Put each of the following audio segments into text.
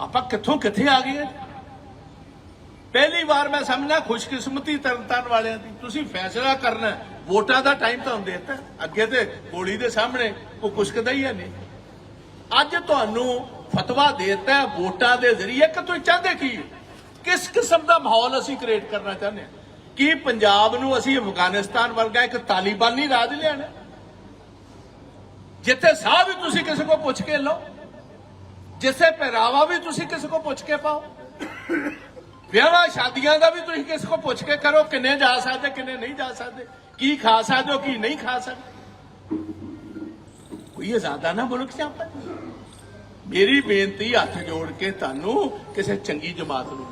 ਆਪਾਂ ਕਿੱਥੋਂ ਕਿੱਥੇ ਆ ਗਏ ਪਹਿਲੀ ਵਾਰ ਮੈਂ ਸਮਝਣਾ ਖੁਸ਼ਕਿਸਮਤੀ ਤਰਨਤਾਰਨ ਵਾਲਿਆਂ ਦੀ, ਤੁਸੀਂ ਫੈਸਲਾ ਕਰਨਾ ਵੋਟਾਂ ਦਾ ਟਾਈਮ ਤੁਹਾਨੂੰ ਦੇ ਦਿੱਤਾ ਅੱਗੇ ਤੇ ਗੋਲੀ ਦੇ ਸਾਹਮਣੇ ਉਹ ਕੁਸ਼ਕਦਾ ਹੀ ਹੈ ਨਹੀਂ। ਅੱਜ ਤੁਹਾਨੂੰ ਫਤਵਾ ਦੇਤਾ ਵੋਟਾਂ ਦੇ ਜ਼ਰੀਏ ਕਿ ਤੁਸੀਂ ਚਾਹੁੰਦੇ ਕੀ ਕਿਸ ਕਿਸਮ ਦਾ ਮਾਹੌਲ ਅਸੀਂ ਕ੍ਰੀਏਟ ਕਰਨਾ ਚਾਹੁੰਦੇ ਹਾਂ? ਕੀ ਪੰਜਾਬ ਨੂੰ ਅਸੀਂ ਅਫਗਾਨਿਸਤਾਨ ਵਰਗਾ ਇੱਕ ਤਾਲਿਬਾਨੀ ਰਾਜ ਲਿਆਣਾ ਜਿੱਥੇ ਸਾਹ ਵੀ ਤੁਸੀਂ ਕਿਸੇ ਕੋਲ ਪੁੱਛ ਕੇ ਲਓ। ਜਿੱਥੇ ਪਹਿਰਾਵਾ ਵੀ ਤੁਸੀਂ ਕਿਸੇ ਕੋ ਪੁੱਛ ਕੇ ਪਾਓ। ਵਿਆਹਾਂ ਸ਼ਾਦੀਆਂ ਦਾ ਵੀ ਤੁਸੀਂ ਕਿਸੇ ਕੋ ਪੁੱਛ ਕੇ ਕਰੋ ਕਿੰਨੇ ਜਾ ਸਕਦੇ, ਕਿੰਨੇ ਨਹੀਂ ਜਾ ਸਕਦੇ, ਕੀ ਖਾ ਸਕਦੇ ਹੋ, ਕੀ ਨਹੀਂ ਖਾ ਸਕਦੇ। ਕੋਈ ਆਜ਼ਾਦਾ ਮੁਲਕ ਚ ਆਪਾਂ ਮੇਰੀ ਬੇਨਤੀ ਹੱਥ ਜੋੜ ਕੇ ਤੁਹਾਨੂੰ ਕਿਸੇ ਚੰਗੀ ਜਮਾਤ ਨੂੰ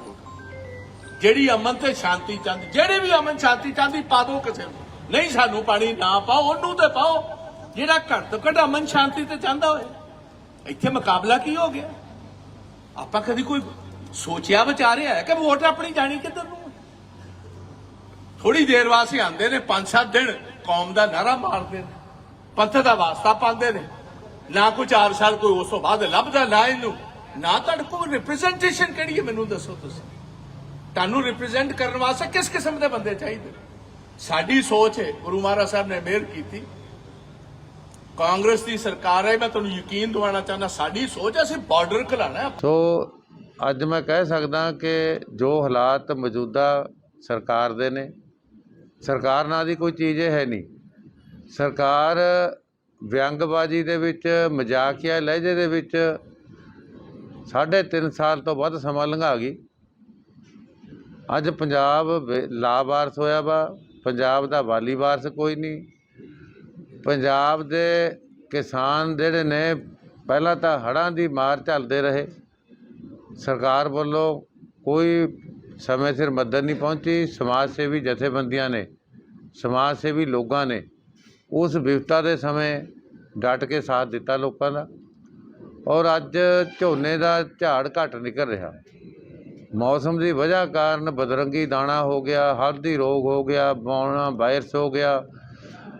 ਜਿਹੜੀ ਅਮਨ ਤੇ ਸ਼ਾਂਤੀ ਚਾਹੁੰਦੀ, ਜਿਹੜੇ ਵੀ ਅਮਨ ਸ਼ਾਂਤੀ ਚਾਹੁੰਦੀ, ਪਾ ਦਿਓ ਕਿਸੇ ਨੂੰ। ਨਹੀਂ ਸਾਨੂੰ ਪਾਣੀ ਨਾ ਪਾਓ, ਉਹਨੂੰ ਤੇ ਪਾਓ। ਜਿਹੜਾ ਘੱਟ ਤੋਂ ਘੱਟ ਅਮਨ ਸ਼ਾਂਤੀ ਤੇ ਚਾਹੁੰਦਾ ਹੋਵੇ। ਇੱਥੇ ਮੁਕਾਬਲਾ ਕੀ ਹੋ ਗਿਆ? ਆਪਾਂ ਕਦੀ ਕੋਈ ਸੋਚਿਆ ਵਿਚਾਰਿਆ ਕਿ ਵੋਟ ਆਪਣੀ ਜਾਣੀ ਕਿੱਧਰ ਨੂੰ? ਥੋੜੀ ਦੇਰ ਵਾਸਤੇ ਆਉਂਦੇ ਨੇ 5-7 ਦਿਨ ਕੌਮ ਦਾ ਨਾਰਾ ਮਾਰਦੇ ਨੇ, ਪੰਥ ਦਾ ਵਾਸਤਾ ਪਾਉਂਦੇ ਨੇ। ਨਾ ਕੋਈ 4 ਸਾਲ ਕੋਈ ਉਸ ਤੋਂ ਬਾਅਦ ਲੱਭਦਾ, ਨਾ ਇਹਨੂੰ। ਨਾ ਤੁਹਾਡੇ ਕੋਲ ਰਿਪਰੈਜ਼ੈਂਟੇਸ਼ਨ ਕਿਹੜੀ ਹੈ ਮੈਨੂੰ ਦੱਸੋ ਤੁਸੀਂ? ਤੁਹਾਨੂੰ ਰਿਪਰੈਜ਼ੈਂਟ ਕਰਨ ਵਾਸਤੇ ਕਿਸ ਕਿਸਮ ਦੇ ਬੰਦੇ ਚਾਹੀਦੇ ਸਾਡੀ ਸੋਚ ਹੈ, ਗੁਰੂ ਮਹਾਰਾਜ ਸਾਹਿਬ ਨੇ ਮਿਹਰ ਕੀਤੀ। ਕਾਂਗਰਸ ਦੀ ਸਰਕਾਰ ਹੈ, ਮੈਂ ਤੁਹਾਨੂੰ ਯਕੀਨ ਦਿਵਾਉਣਾ ਚਾਹੁੰਦਾ, ਸਾਡੀ ਸੋਚ ਹੈ, ਅਸੀਂ ਬਾਰਡਰ ਖਲਾਣਾ ਸੋ, ਅੱਜ ਮੈਂ ਕਹਿ ਸਕਦਾ ਕਿ ਜੋ ਹਾਲਾਤ ਮੌਜੂਦਾ ਸਰਕਾਰ ਦੇ ਨੇ, ਸਰਕਾਰ ਨਾਂ ਦੀ ਕੋਈ ਚੀਜ਼ ਇਹ ਹੈ ਨਹੀਂ। ਸਰਕਾਰ ਵਿਅੰਗਬਾਜ਼ੀ ਦੇ ਵਿੱਚ ਮਜ਼ਾਕੀਆ ਲਹਿਜੇ ਦੇ ਵਿੱਚ ਸਾਢੇ ਤਿੰਨ ਸਾਲ ਤੋਂ ਵੱਧ ਸਮਾਂ ਲੰਘਾ ਗਈ। ਅੱਜ ਪੰਜਾਬ ਬੇ- ਲਾਵਾਰਸ ਹੋਇਆ ਵਾ, ਪੰਜਾਬ ਦਾ ਵਾਲੀ ਵਾਰਸ ਕੋਈ ਨਹੀਂ। ਪੰਜਾਬ ਦੇ ਕਿਸਾਨ ਜਿਹੜੇ ਨੇ, ਪਹਿਲਾਂ ਤਾਂ ਹੜ੍ਹਾਂ ਦੀ ਮਾਰ ਝੱਲਦੇ ਰਹੇ। ਸਰਕਾਰ ਵੱਲੋਂ ਕੋਈ ਸਮੇਂ ਸਿਰ ਮਦਦ ਨਹੀਂ ਪਹੁੰਚੀ। ਸਮਾਜ ਸੇਵੀ ਜਥੇਬੰਦੀਆਂ ਨੇ, ਸਮਾਜ ਸੇਵੀ ਲੋਕਾਂ ਨੇ ਉਸ ਵਿਪਤਾ ਦੇ ਸਮੇਂ ਡਟ ਕੇ ਸਾਥ ਦਿੱਤਾ ਲੋਕਾਂ ਦਾ। ਔਰ ਅੱਜ ਝੋਨੇ ਦਾ ਝਾੜ ਘੱਟ ਨਿਕਲ ਰਿਹਾ। ਮੌਸਮ ਦੀ ਵਜ੍ਹਾ ਕਾਰਨ ਬਦਰੰਗੀ ਦਾਣਾ ਹੋ ਗਿਆ, ਹਲਦੀ ਰੋਗ ਹੋ ਗਿਆ, ਬੌਣਾ, ਵਾਇਰਸ ਹੋ ਗਿਆ।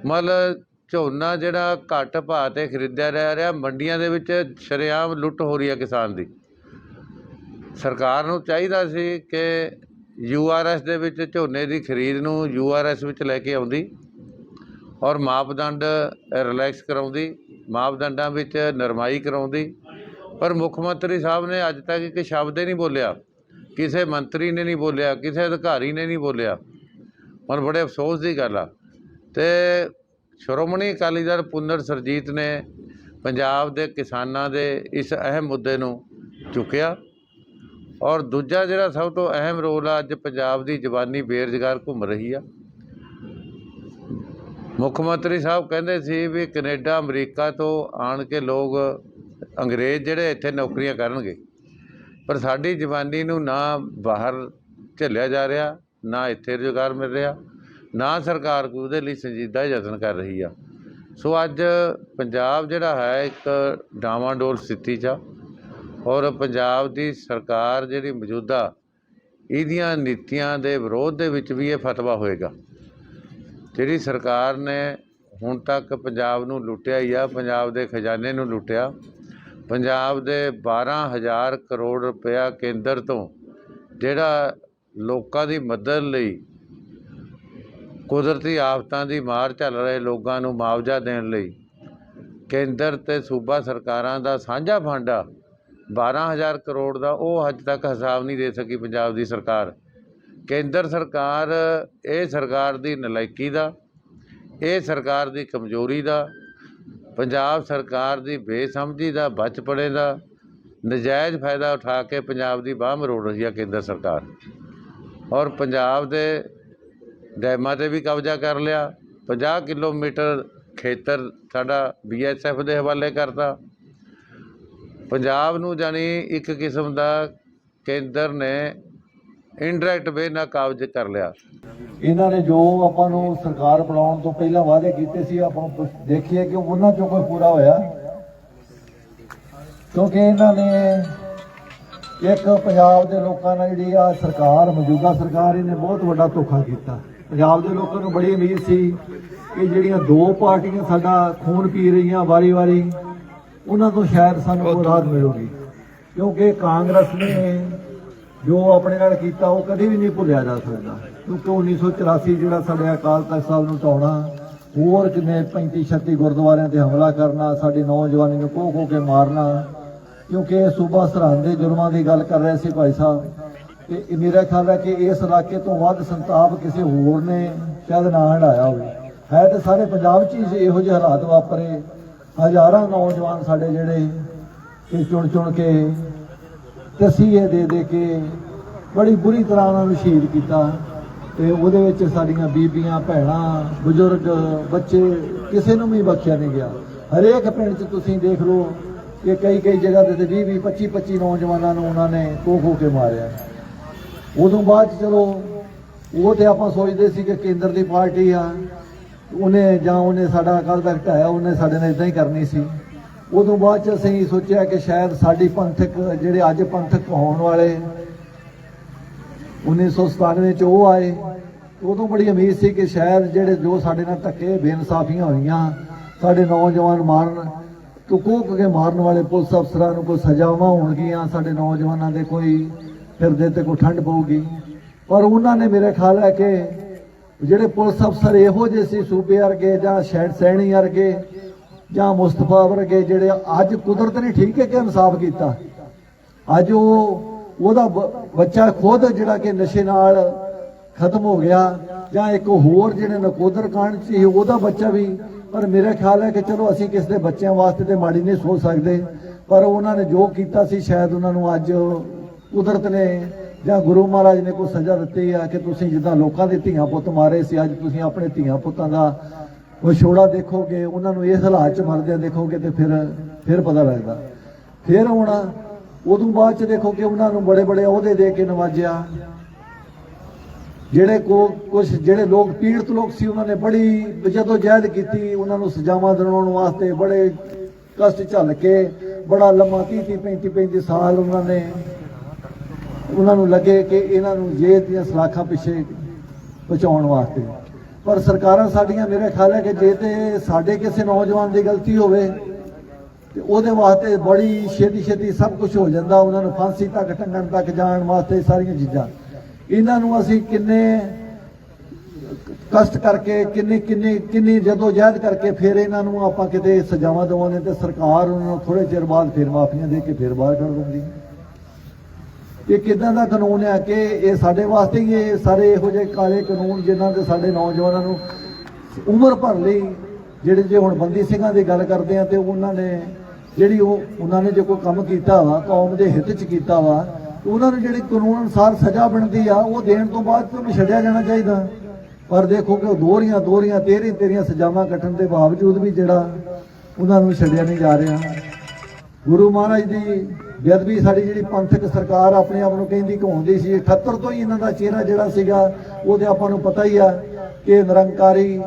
ਮਤਲਬ ਝੋਨਾ ਜਿਹੜਾ ਘੱਟ ਭਾਅ ਤੇ ਖਰੀਦਿਆ ਜਾ ਰਿਹਾ, ਮੰਡੀਆਂ ਦੇ ਵਿੱਚ ਸ਼ਰੇਆਮ ਲੁੱਟ ਹੋ ਰਹੀ ਹੈ ਕਿਸਾਨ ਦੀ। ਸਰਕਾਰ ਨੂੰ ਚਾਹੀਦਾ ਸੀ ਕਿ ਯੂ ਆਰ ਯੂਆਰਐਸ ਦੇ ਵਿੱਚ ਝੋਨੇ ਦੀ ਖਰੀਦ ਨੂੰ ਯੂ ਆਰ ਯੂਆਰਐਸ ਵਿੱਚ ਲੈ ਕੇ ਆਉਂਦੀ ਔਰ ਮਾਪਦੰਡ ਰਿਲੈਕਸ ਕਰਾਉਂਦੀ, ਮਾਪਦੰਡਾਂ ਵਿੱਚ ਨਰਮਾਈ ਕਰਾਉਂਦੀ। ਪਰ ਮੁੱਖ ਮੰਤਰੀ ਸਾਹਿਬ ਨੇ ਅੱਜ ਤੱਕ ਇੱਕ ਸ਼ਬਦ ਹੀ ਨਹੀਂ ਬੋਲਿਆ। ਕਿਸੇ ਮੰਤਰੀ ਨੇ ਨਹੀਂ ਬੋਲਿਆ, ਕਿਸੇ ਅਧਿਕਾਰੀ ਨੇ ਨਹੀਂ ਬੋਲਿਆ। ਔਰ ਬੜੇ ਅਫਸੋਸ ਦੀ ਗੱਲ ਆ। ਤੇ ਸ਼੍ਰੋਮਣੀ ਅਕਾਲੀ ਦਲ ਪੁਨਰ ਸਰਜੀਤ ਨੇ ਪੰਜਾਬ ਦੇ ਕਿਸਾਨਾਂ ਦੇ ਇਸ ਅਹਿਮ ਮੁੱਦੇ ਨੂੰ ਚੁੱਕਿਆ ਔਰ ਦੂਜਾ ਜਿਹੜਾ ਸਭ ਤੋਂ ਅਹਿਮ ਰੋਲ ਆ, ਅੱਜ ਪੰਜਾਬ ਦੀ ਜਵਾਨੀ ਬੇਰੁਜ਼ਗਾਰ ਘੁੰਮ ਰਹੀ ਆ। ਮੁੱਖ ਮੰਤਰੀ ਸਾਹਿਬ ਕਹਿੰਦੇ ਸੀ ਵੀ ਕੈਨੇਡਾ, ਅਮਰੀਕਾ ਤੋਂ ਆਣ ਕੇ ਲੋਕ ਅੰਗਰੇਜ਼ ਜਿਹੜੇ ਇੱਥੇ ਨੌਕਰੀਆਂ ਕਰਨਗੇ, ਪਰ ਸਾਡੀ ਜਵਾਨੀ ਨੂੰ ਨਾ ਬਾਹਰ ਝੱਲਿਆ ਜਾ ਰਿਹਾ, ਨਾ ਇੱਥੇ ਰੁਜ਼ਗਾਰ ਮਿਲ ਰਿਹਾ। ਨਾ ਸਰਕਾਰ ਕੋਈ ਉਹਦੇ ਲਈ ਸੰਜੀਦਾ ਯਤਨ ਕਰ ਰਹੀ ਆ। ਸੋ ਅੱਜ ਪੰਜਾਬ ਜਿਹੜਾ ਹੈ ਇੱਕ ਡਾਵਾਂਡੋਲ ਸਥਿਤੀ 'ਚ ਆ ਔਰ ਪੰਜਾਬ ਦੀ ਸਰਕਾਰ ਜਿਹੜੀ ਮੌਜੂਦਾ ਇਹਦੀਆਂ ਨੀਤੀਆਂ ਦੇ ਵਿਰੋਧ ਦੇ ਵਿੱਚ ਵੀ ਇਹ ਫਤਵਾ ਹੋਏਗਾ। ਜਿਹੜੀ ਸਰਕਾਰ ਨੇ ਹੁਣ ਤੱਕ ਪੰਜਾਬ ਨੂੰ ਲੁੱਟਿਆ ਹੀ ਆ, ਪੰਜਾਬ ਦੇ ਖਜ਼ਾਨੇ ਨੂੰ ਲੁੱਟਿਆ, ਪੰਜਾਬ ਦੇ 12000 ਕਰੋੜ ਰੁਪਇਆ ਕੇਂਦਰ ਤੋਂ ਜਿਹੜਾ ਲੋਕਾਂ ਦੀ ਮਦਦ ਲਈ ਕੁਦਰਤੀ ਆਫਤਾਂ ਦੀ ਮਾਰ ਝੱਲ ਰਹੇ ਲੋਕਾਂ ਨੂੰ ਮੁਆਵਜ਼ਾ ਦੇਣ ਲਈ ਕੇਂਦਰ ਤੇ ਸੂਬਾ ਸਰਕਾਰਾਂ ਦਾ ਸਾਂਝਾ ਫੰਡ ਆ। 12000 ਕਰੋੜ ਦਾ ਉਹ ਅੱਜ ਤੱਕ ਹਿਸਾਬ ਨਹੀਂ ਦੇ ਸਕੀ ਪੰਜਾਬ ਦੀ ਸਰਕਾਰ। ਕੇਂਦਰ ਸਰਕਾਰ, ਇਹ ਸਰਕਾਰ ਦੀ ਨਲਾਇਕੀ ਦਾ, ਇਹ ਸਰਕਾਰ ਦੀ ਕਮਜ਼ੋਰੀ ਦਾ, ਪੰਜਾਬ ਸਰਕਾਰ ਦੀ ਬੇਸਮਝੀ ਦਾ, ਬਚਪੜੇ ਦਾ ਨਜਾਇਜ਼ ਫਾਇਦਾ ਉਠਾ ਕੇ ਪੰਜਾਬ ਦੀ ਬਾਹ ਮਰੋੜ ਰਹੀ ਹੈ ਕੇਂਦਰ ਸਰਕਾਰ। ਔਰ ਪੰਜਾਬ ਦੇ ਡੈਮਾਂ ਤੇ ਵੀ ਕਬਜ਼ਾ ਕਰ ਲਿਆ। 50 ਕਿਲੋਮੀਟਰ ਖੇਤਰ ਸਾਡਾ ਬੀਐਸਐਫ ਦੇ ਹਵਾਲੇ ਕਰਤਾ। ਪੰਜਾਬ ਨੂੰ ਜਾਣੀ ਇੱਕ ਕਿਸਮ ਦਾ ਕੇਂਦਰ ਨੇ ਇਨਡਾਇਰੈਕਟ ਵੇ ਨਾਲ ਕਾਬਜ਼ ਕਰ ਲਿਆ। ਇਹਨਾਂ ਨੇ ਜੋ ਆਪਾਂ ਨੂੰ ਸਰਕਾਰ ਬਣਾਉਣ ਤੋਂ ਪਹਿਲਾਂ ਵਾਅਦੇ ਕੀਤੇ ਸੀ, ਆਪਾਂ ਦੇਖੀਏ ਕਿ ਉਹਨਾਂ ਚੋਂ ਕੋਈ ਪੂਰਾ ਹੋਇਆ। ਕਿਉਂਕਿ ਇਹਨਾਂ ਨੇ ਇੱਕ ਪੰਜਾਬ ਦੇ ਲੋਕਾਂ ਨਾਲ ਜਿਹੜੀ ਆ ਸਰਕਾਰ, ਮੌਜੂਦਾ ਸਰਕਾਰ, ਇਹਨੇ ਬਹੁਤ ਵੱਡਾ ਧੋਖਾ ਕੀਤਾ। ਪੰਜਾਬ ਦੇ ਲੋਕਾਂ ਨੂੰ ਬੜੀ ਉਮੀਦ ਸੀ ਕਿ ਜਿਹੜੀਆਂ ਦੋ ਪਾਰਟੀਆਂ ਸਾਡਾ ਖੂਨ ਪੀ ਰਹੀਆਂ ਵਾਰੀ-ਵਾਰੀ ਉਹਨਾਂ ਤੋਂ ਸ਼ਾਇਦ ਸਾਨੂੰ ਕੋਈ ਰਾਹਤ ਮਿਲੂਗੀ। ਕਿਉਂਕਿ ਕਾਂਗਰਸ ਨੇ ਜੋ ਆਪਣੇ ਨਾਲ ਕੀਤਾ, ਉਹ ਕਦੇ ਵੀ ਨਹੀਂ ਭੁੱਲਿਆ ਜਾ ਸਕਦਾ। ਕਿਉਂਕਿ 1984 ਜਿਹੜਾ ਸਾਡੇ ਅਕਾਲ ਤਖਤ ਸਾਹਿਬ ਨੂੰ ਢਾਉਣਾ, ਹੋਰ ਕਿੰਨੇ 35 36 ਗੁਰਦੁਆਰਿਆਂ ਤੇ ਹਮਲਾ ਕਰਨਾ, ਸਾਡੇ ਨੌਜਵਾਨੀ ਨੂੰ ਕੋਹ ਕੋਹ ਕੇ ਮਾਰਨਾ, ਕਿਉਂਕਿ ਇਹ ਸੂਬਾ ਸਰਹੰਦ ਦੇ ਜ਼ੁਲਮਾਂ ਦੀ ਗੱਲ ਕਰ ਰਹੇ ਸੀ ਭਾਈ ਸਾਹਿਬ। ਤੇ ਮੇਰਾ ਖਿਆਲ ਹੈ ਕਿ ਇਸ ਇਲਾਕੇ ਤੋਂ ਵੱਧ ਸੰਤਾਪ ਕਿਸੇ ਹੋਰ ਨੇ ਸ਼ਾਇਦ ਨਾ ਹਟਾਇਆ ਹੋਵੇ। ਹੈ ਤੇ ਸਾਰੇ ਪੰਜਾਬ 'ਚ ਹੀ ਇਹੋ ਜਿਹੇ ਹਾਲਾਤ ਵਾਪਰੇ, ਹਜ਼ਾਰਾਂ ਨੌਜਵਾਨ ਸਾਡੇ ਜਿਹੜੇ ਕਿ ਚੁਣ ਚੁਣ ਕੇ ਤਸੀਹੇ ਦੇ ਦੇ ਕੇ ਬੜੀ ਬੁਰੀ ਤਰ੍ਹਾਂ ਉਹਨਾਂ ਨੂੰ ਸ਼ਹੀਦ ਕੀਤਾ ਤੇ ਉਹਦੇ ਵਿੱਚ ਸਾਡੀਆਂ ਬੀਬੀਆਂ, ਭੈਣਾਂ, ਬਜ਼ੁਰਗ, ਬੱਚੇ ਕਿਸੇ ਨੂੰ ਵੀ ਬਖਸ਼ਿਆ ਨਹੀਂ ਗਿਆ। ਹਰੇਕ ਪਿੰਡ 'ਚ ਤੁਸੀਂ ਦੇਖ ਲਓ ਕਿ ਕਈ ਕਈ ਜਗ੍ਹਾ ਤੇ 20 20 25 25 ਨੌਜਵਾਨਾਂ ਨੂੰ ਉਹਨਾਂ ਨੇ ਖੋ ਖੋ ਕੇ ਮਾਰਿਆ। ਉਦੋਂ ਬਾਅਦ 'ਚ ਚਲੋ, ਉਹ ਤੇ ਆਪਾਂ ਸੋਚਦੇ ਸੀ ਕਿ ਕੇਂਦਰ ਦੀ ਪਾਰਟੀ ਆ, ਉਹਨੇ ਜਾਂ ਉਹਨੇ ਸਾਡਾ ਅਕਾਲ ਤਖਤ ਢਾਇਆ ਉਹਨੇ ਸਾਡੇ ਨਾਲ ਇਦਾਂ ਹੀ ਕਰਨੀ ਸੀ। ਉਦੋਂ ਬਾਅਦ ਚ ਅਸੀਂ ਸੋਚਿਆ ਕਿ ਸ਼ਾਇਦ ਸਾਡੀ ਪੰਥਕ, ਜਿਹੜੇ ਅੱਜ ਪੰਥਕ ਹੋਣ ਵਾਲੇ 1997 ਚ ਉਹ ਆਏ ਉਦੋਂ ਬੜੀ ਉਮੀਦ ਸੀ ਕਿ ਸ਼ਾਇਦ ਜਿਹੜੇ ਜੋ ਸਾਡੇ ਨਾਲ ਧੱਕੇ, ਬੇਇਨਸਾਫੀਆਂ ਹੋਈਆਂ, ਸਾਡੇ ਨੌਜਵਾਨ ਮਾਰਨ ਤੁਕੂਕ ਕੇ ਮਾਰਨ ਵਾਲੇ ਪੁਲਿਸ ਅਫਸਰਾਂ ਨੂੰ ਕੋਈ ਸਜ਼ਾਵਾਂ ਹੋਣਗੀਆਂ, ਸਾਡੇ ਨੌਜਵਾਨਾਂ ਦੇ ਕੋਈ ਫਿਰਦੇ ਤੇ ਕੋਈ ਠੰਡ ਪਊਗੀ। ਪਰ ਉਹਨਾਂ ਨੇ ਮੇਰੇ ਖਿਆਲ ਹੈ ਕਿ ਜਿਹੜੇ ਪੁਲਿਸ ਅਫਸਰ ਇਹੋ ਜਿਹੇ ਸੀ, ਸੂਬੇ ਵਰਗੇ ਜਾਂ ਸ਼ੈਡ ਸੈਣੀ ਵਰਗੇ ਜਾਂ ਮੁਸਤਫਾ ਵਰਗੇ, ਜਿਹੜੇ ਅੱਜ ਕੁਦਰਤ ਨੇ ਠੀਕ ਹੈ ਕਿ ਇਨਸਾਫ ਕੀਤਾ? ਅੱਜ ਉਹ, ਉਹਦਾ ਬ- ਬੱਚਾ ਖੁਦ ਜਿਹੜਾ ਕਿ ਨਸ਼ੇ ਨਾਲ ਖਤਮ ਹੋ ਗਿਆ ਜਾਂ ਇੱਕ ਹੋਰ ਜਿਹੜੇ ਨਕੋਦਰ ਕਾਂਡ ਸੀ, ਉਹਦਾ ਬੱਚਾ ਵੀ, ਪਰ ਮੇਰਾ ਖਿਆਲ ਹੈ ਕਿ ਚਲੋ ਅਸੀਂ ਕਿਸੇ ਦੇ ਬੱਚਿਆਂ ਵਾਸਤੇ ਤੇ ਮਾੜੀ ਨਹੀਂ ਸੋਚ ਸਕਦੇ, ਪਰ ਉਹਨਾਂ ਨੇ ਜੋ ਕੀਤਾ ਸੀ, ਸ਼ਾਇਦ ਉਹਨਾਂ ਨੂੰ ਅੱਜ ਕੁਦਰਤ ਨੇ ਜਾਂ ਗੁਰੂ ਮਹਾਰਾਜ ਨੇ ਕੋਈ ਸਜ਼ਾ ਦਿੱਤੀ ਆ ਕਿ ਤੁਸੀਂ ਜਿੱਦਾਂ ਲੋਕਾਂ ਦੇ ਧੀਆਂ ਪੁੱਤ ਮਾਰੇ ਸੀ, ਅੱਜ ਤੁਸੀਂ ਆਪਣੇ ਧੀਆਂ ਪੁੱਤਾਂ ਦਾ ਵਿਛੋੜਾ ਦੇਖੋਗੇ, ਉਹਨਾਂ ਨੂੰ ਇਸ ਹਾਲਾਤ 'ਚ ਮਰਦਿਆਂ ਦੇਖੋਗੇ ਤੇ ਫਿਰ ਫਿਰ ਪਤਾ ਲੱਗਦਾ। ਫਿਰ ਹੁਣ ਉਦੋਂ ਬਾਅਦ 'ਚ ਦੇਖੋ ਕਿ ਉਹਨਾਂ ਨੂੰ ਬੜੇ ਬੜੇ ਅਹੁਦੇ ਦੇ ਕੇ ਨਵਾਜਿਆ। ਜਿਹੜੇ ਕੋ ਕੁਝ ਜਿਹੜੇ ਲੋਕ ਪੀੜਤ ਲੋਕ ਸੀ, ਉਹਨਾਂ ਨੇ ਬੜੀ ਜਦੋਂ ਜਹਿਦ ਕੀਤੀ, ਉਹਨਾਂ ਨੂੰ ਸਜ਼ਾਵਾਂ ਦਿਵਾਉਣ ਵਾਸਤੇ ਬੜੇ ਕਸ਼ਟ ਝੱਲ ਕੇ, ਬੜਾ ਲੰਮਾ 30 30 35 35 ਸਾਲ ਉਹਨਾਂ ਨੇ ਉਹਨਾਂ ਨੂੰ ਲੱਗੇ ਕਿ ਇਹਨਾਂ ਨੂੰ ਜੇਲ੍ਹ ਦੀਆਂ ਸਲਾਖਾਂ ਪਿੱਛੇ ਪਹੁੰਚਾਉਣ ਵਾਸਤੇ। ਪਰ ਸਰਕਾਰਾਂ ਸਾਡੀਆਂ ਮੇਰੇ ਖਿਆਲ ਹੈ ਕਿ ਜੇ ਤੇ ਸਾਡੇ ਕਿਸੇ ਨੌਜਵਾਨ ਦੀ ਗਲਤੀ ਹੋਵੇ, ਤੇ ਉਹਦੇ ਵਾਸਤੇ ਬੜੀ ਛੇਤੀ ਛੇਤੀ ਸਭ ਕੁਝ ਹੋ ਜਾਂਦਾ, ਉਹਨਾਂ ਨੂੰ ਫਾਂਸੀ ਤੱਕ, ਟੰਗਣ ਤੱਕ ਜਾਣ ਵਾਸਤੇ ਸਾਰੀਆਂ ਚੀਜ਼ਾਂ। ਇਹਨਾਂ ਨੂੰ ਅਸੀਂ ਕਿੰਨੇ ਕਸ਼ਟ ਕਰਕੇ, ਕਿੰਨੀ ਕਿੰਨੀ ਕਿੰਨੀ ਜਦੋਂ ਜਹਿਦ ਕਰਕੇ ਫਿਰ ਇਹਨਾਂ ਨੂੰ ਆਪਾਂ ਕਿਤੇ ਸਜ਼ਾਵਾਂ ਦਵਾਉਂਦੇ ਤੇ ਸਰਕਾਰ ਉਹਨਾਂ ਨੂੰ ਥੋੜੇ ਚਿਰ ਬਾਅਦ ਫਿਰ ਮਾਫੀਆਂ ਦੇ ਕੇ ਫਿਰ ਬਾਹਰ ਕੱਢ ਦਿੰਦੀ ਹੈ। ਇਹ ਕਿਦਾਂ ਦਾ ਕਾਨੂੰਨ ਹੈ ਕਿ ਇਹ ਸਾਡੇ ਵਾਸਤੇ ਹੀ ਇਹ ਸਾਰੇ ਇਹੋ ਜਿਹੇ ਕਾਲੇ ਕਾਨੂੰਨ ਜਿਨ੍ਹਾਂ ਦੇ ਸਾਡੇ ਨੌਜਵਾਨਾਂ ਨੂੰ ਉਮਰ ਭਰ ਲਈ, ਜਿਹੜੇ ਜੇ ਹੁਣ ਬੰਦੀ ਸਿੰਘਾਂ ਦੀ ਗੱਲ ਕਰਦੇ ਆ ਤੇ ਉਹਨਾਂ ਨੇ ਜਿਹੜੀ ਉਹ, ਉਹਨਾਂ ਨੇ ਜੇ ਕੋਈ ਕੰਮ ਕੀਤਾ ਵਾ, ਕੌਮ ਦੇ ਹਿੱਤ 'ਚ ਕੀਤਾ ਵਾ ਉਹਨਾਂ ਨੂੰ ਜਿਹੜੀ ਕਾਨੂੰਨ ਅਨੁਸਾਰ ਸਜ਼ਾ ਬਣਦੀ ਆ, ਉਹ ਦੇਣ ਤੋਂ ਬਾਅਦ ਤੇ ਉਹਨੂੰ ਛੱਡਿਆ ਜਾਣਾ ਚਾਹੀਦਾ? ਪਰ ਦੇਖੋ ਕਿ ਉਹ ਦੋਹਰੀਆਂ ਦੋਹਰੀਆਂ ਤੇਰੀ ਤੇਰੀਆਂ ਸਜ਼ਾਵਾਂ ਕੱਟਣ ਦੇ ਬਾਵਜੂਦ ਵੀ ਜਿਹੜਾ ਉਹਨਾਂ ਨੂੰ ਛੱਡਿਆ ਨਹੀਂ ਜਾ ਰਿਹਾ। ਗੁਰੂ ਮਹਾਰਾਜ ਦੀ ਬੇਅਦਬੀ ਸਾਡੀ ਜਿਹੜੀ ਪੰਥਕ ਸਰਕਾਰ ਆਪਣੇ ਆਪ ਨੂੰ ਕਹਿੰਦੀ ਕਹਾਉਂਦੀ ਸੀ 78 ਤੋਂ ਹੀ ਇਹਨਾਂ ਦਾ ਚਿਹਰਾ ਜਿਹੜਾ ਸੀਗਾ, ਉਹਦੇ ਆਪਾਂ ਨੂੰ ਪਤਾ ਹੀ ਆ ਕਿ ਨਿਰੰਕਾਰੀ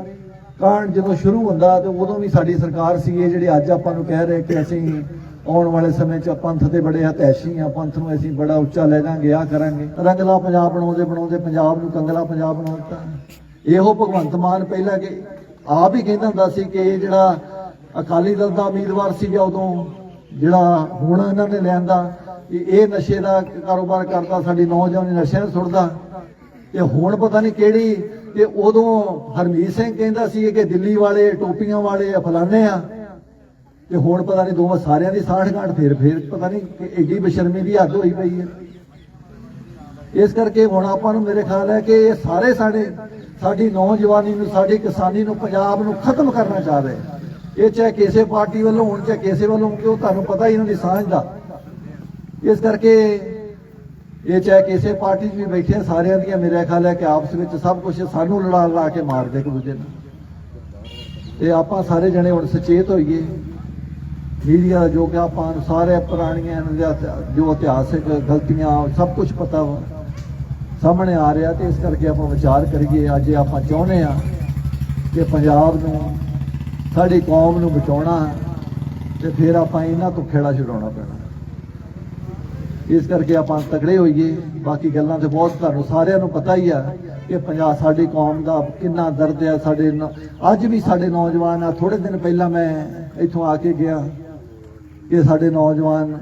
ਕਾਂਡ ਜਦੋਂ ਸ਼ੁਰੂ ਹੁੰਦਾ ਤੇ ਉਦੋਂ ਵੀ ਸਾਡੀ ਸਰਕਾਰ ਸੀ, ਇਹ ਜਿਹੜੀ ਅੱਜ ਆਪਾਂ ਨੂੰ ਕਹਿ ਰਹੇ ਕਿ ਅਸੀਂ ਆਉਣ ਵਾਲੇ ਸਮੇਂ 'ਚ ਪੰਥ ਦੇ ਬੜੇ ਹਤੈਸ਼ੀ ਆ, ਪੰਥ ਨੂੰ ਅਸੀਂ ਬੜਾ ਉੱਚਾ ਲੈ ਜਾਾਂਗੇ ਆ ਕਰਾਂਗੇ। ਰੰਗਲਾ ਪੰਜਾਬ ਬਣਾਉਂਦੇ ਬਣਾਉਂਦੇ ਪੰਜਾਬ ਨੂੰ ਕੰਗਲਾ ਪੰਜਾਬ ਬਣਾ ਦਿੱਤਾ ਇਹੋ ਭਗਵੰਤ ਮਾਨ ਪਹਿਲਾਂ ਕਿ ਆਪ ਹੀ ਕਹਿੰਦਾ ਹੁੰਦਾ ਸੀ ਕਿ ਜਿਹੜਾ ਅਕਾਲੀ ਦਲ ਦਾ ਉਮੀਦਵਾਰ ਸੀਗਾ ਉਦੋਂ ਜਿਹੜਾ ਹੁਣ ਇਹਨਾਂ ਨੇ ਲਿਆਂਦਾ, ਇਹ ਨਸ਼ੇ ਦਾ ਕਾਰੋਬਾਰ ਕਰਦਾ, ਸਾਡੀ ਨੌਜਵਾਨੀ ਨਸ਼ੇ ਨੂੰ ਸੁੱਟਦਾ। ਤੇ ਹੁਣ ਪਤਾ ਨਹੀਂ ਕਿਹੜੀ, ਤੇ ਉਦੋਂ ਹਰਮੀਤ ਸਿੰਘ ਕਹਿੰਦਾ ਸੀ ਕਿ ਦਿੱਲੀ ਵਾਲੇ, ਟੋਪੀਆਂ ਵਾਲੇ ਆ ਫਲਾਣੇ ਆ। ਤੇ ਹੁਣ ਪਤਾ ਨਹੀਂ ਦੋਵਾਂ ਸਾਰਿਆਂ ਦੀ ਸਾਠ ਗਾਂਠ, ਫੇਰ ਫੇਰ ਪਤਾ ਨਹੀਂ ਕਿ ਏਡੀ ਬਸ਼ਰਮੀ ਦੀ ਹੱਦ ਹੋਈ ਪਈ ਹੈ। ਇਸ ਕਰਕੇ ਹੁਣ ਆਪਾਂ ਨੂੰ ਮੇਰੇ ਖਿਆਲ ਹੈ ਕਿ ਇਹ ਸਾਰੇ ਸਾਡੇ, ਸਾਡੀ ਨੌਜਵਾਨੀ ਨੂੰ, ਸਾਡੀ ਕਿਸਾਨੀ ਨੂੰ, ਪੰਜਾਬ ਨੂੰ ਖਤਮ ਕਰਨਾ ਚਾਹ ਰਹੇ। ਇਹ ਚਾਹੇ ਕਿਸੇ ਪਾਰਟੀ ਵੱਲੋਂ ਹੋਣ, ਚਾਹੇ ਕਿਸੇ ਵੱਲੋਂ ਕਿ ਉਹ ਤੁਹਾਨੂੰ ਪਤਾ ਹੀ ਇਹਨਾਂ ਦੀ ਸਾਂਝ ਦਾ। ਇਸ ਕਰਕੇ ਇਹ ਚਾਹੇ ਕਿਸੇ ਪਾਰਟੀ 'ਚ ਵੀ ਬੈਠੇ ਸਾਰਿਆਂ ਦੀਆਂ ਮੇਰੇ ਖਿਆਲ ਹੈ ਕਿ ਆਪਸ ਵਿੱਚ ਸਭ ਕੁਝ ਸਾਨੂੰ ਲੜਾ ਲਾ ਕੇ ਮਾਰਦੇ ਇੱਕ ਦੂਜੇ ਨੂੰ। ਤੇ ਆਪਾਂ ਸਾਰੇ ਜਣੇ ਹੁਣ ਸੁਚੇਤ ਹੋਈਏ। ਮੀਡੀਆ ਦਾ ਜੋ ਕਿ ਆਪਾਂ ਨੂੰ ਸਾਰੇ ਪੁਰਾਣੀਆਂ ਇਹਨਾਂ ਦੇ ਜੋ ਇਤਿਹਾਸਿਕ ਗਲਤੀਆਂ, ਸਭ ਕੁਝ ਪਤਾ ਸਾਹਮਣੇ ਆ ਰਿਹਾ ਤੇ ਇਸ ਕਰਕੇ ਆਪਾਂ ਵਿਚਾਰ ਕਰੀਏ। ਅੱਜ ਆਪਾਂ ਚਾਹੁੰਦੇ ਆ ਕਿ ਪੰਜਾਬ ਨੂੰ ਸਾਡੀ ਕੌਮ ਨੂੰ ਬਚਾਉਣਾ ਤੇ ਫਿਰ ਆਪਾਂ ਇਹਨਾਂ ਤੋਂ ਖੇੜਾ ਛੁਡਾਉਣਾ ਪੈਣਾ। ਇਸ ਕਰਕੇ ਆਪਾਂ ਤਕੜੇ ਹੋਈਏ। ਬਾਕੀ ਗੱਲਾਂ ਤੇ ਬਹੁਤ ਤੁਹਾਨੂੰ ਸਾਰਿਆਂ ਨੂੰ ਪਤਾ ਹੀ ਆ ਕਿ ਪੰਜਾਬ ਸਾਡੀ ਕੌਮ ਦਾ ਕਿੰਨਾ ਦਰਦ ਹੈ ਸਾਡੇ ਅੱਜ ਵੀ ਸਾਡੇ ਨੌਜਵਾਨ ਆ। ਥੋੜੇ ਦਿਨ ਪਹਿਲਾਂ ਮੈਂ ਇੱਥੋਂ ਆ ਕੇ ਗਿਆ ਕਿ ਸਾਡੇ ਨੌਜਵਾਨ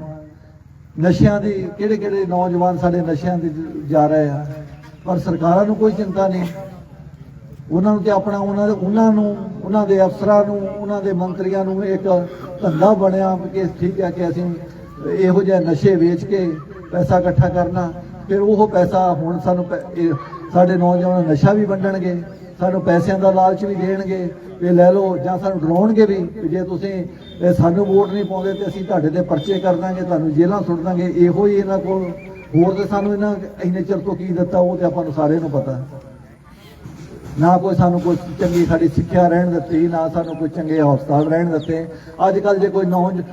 ਨਸ਼ਿਆਂ ਦੀ ਕਿਹੜੇ ਕਿਹੜੇ ਨੌਜਵਾਨ ਸਾਡੇ ਨਸ਼ਿਆਂ ਦੀ ਜਾ ਰਹੇ ਆ। ਪਰ ਸਰਕਾਰਾਂ ਨੂੰ ਕੋਈ ਚਿੰਤਾ ਨਹੀਂ। ਉਹਨਾਂ ਨੂੰ ਤੇ ਆਪਣਾ ਉਹਨਾਂ ਦੇ ਉਹਨਾਂ ਨੂੰ, ਉਹਨਾਂ ਦੇ ਅਫਸਰਾਂ ਨੂੰ, ਉਹਨਾਂ ਦੇ ਮੰਤਰੀਆਂ ਨੂੰ ਇੱਕ ਧੰਦਾ ਬਣਿਆ ਕਿ ਠੀਕ ਹੈ ਕਿ ਅਸੀਂ ਇਹੋ ਜਿਹੇ ਨਸ਼ੇ ਵੇਚ ਕੇ ਪੈਸਾ ਇਕੱਠਾ ਕਰਨਾ। ਫਿਰ ਉਹ ਪੈਸਾ ਹੁਣ ਸਾਨੂੰ ਪੈ- ਸਾਡੇ ਨੌਜਵਾਨ ਨਸ਼ਾ ਵੀ ਵੰਡਣਗੇ, ਸਾਨੂੰ ਪੈਸਿਆਂ ਦਾ ਲਾਲਚ ਵੀ ਦੇਣਗੇ। ਵੀ ਲੈ ਲਓ, ਜਾਂ ਸਾਨੂੰ ਡਰਾਉਣਗੇ ਵੀ ਜੇ ਤੁਸੀਂ ਸਾਨੂੰ ਵੋਟ ਨਹੀਂ ਪਾਉਂਦੇ ਤੇ ਅਸੀਂ ਤੁਹਾਡੇ ਤੇ ਪਰਚੇ ਕਰ ਦਾਂਗੇ, ਤੁਹਾਨੂੰ ਜੇਲ੍ਹਾਂ ਸੁੱਟ ਦਾਂਗੇ। ਇਹੋ ਹੀ ਇਹਨਾਂ ਕੋਲ ਹੋਰ ਤੇ ਸਾਨੂੰ ਇਹਨਾਂ ਇੰਨੇ ਚਿਰ ਤੋਂ ਕੀ ਦਿੱਤਾ, ਉਹ ਤੇ ਆਪਾਂ ਨੂੰ ਸਾਰਿਆਂ ਨੂੰ ਪਤਾ। ਨਾ ਕੋਈ ਸਾਨੂੰ ਕੋਈ ਚੰਗੀ ਸਾਡੀ ਸਿੱਖਿਆ ਰਹਿਣ ਦਿੱਤੀ, ਨਾ ਸਾਨੂੰ ਕੋਈ ਚੰਗੇ ਹਸਪਤਾਲ ਰਹਿਣ ਦਿੱਤੇ। ਅੱਜ ਕੱਲ ਜੇ ਕੋਈ ਨੌਜ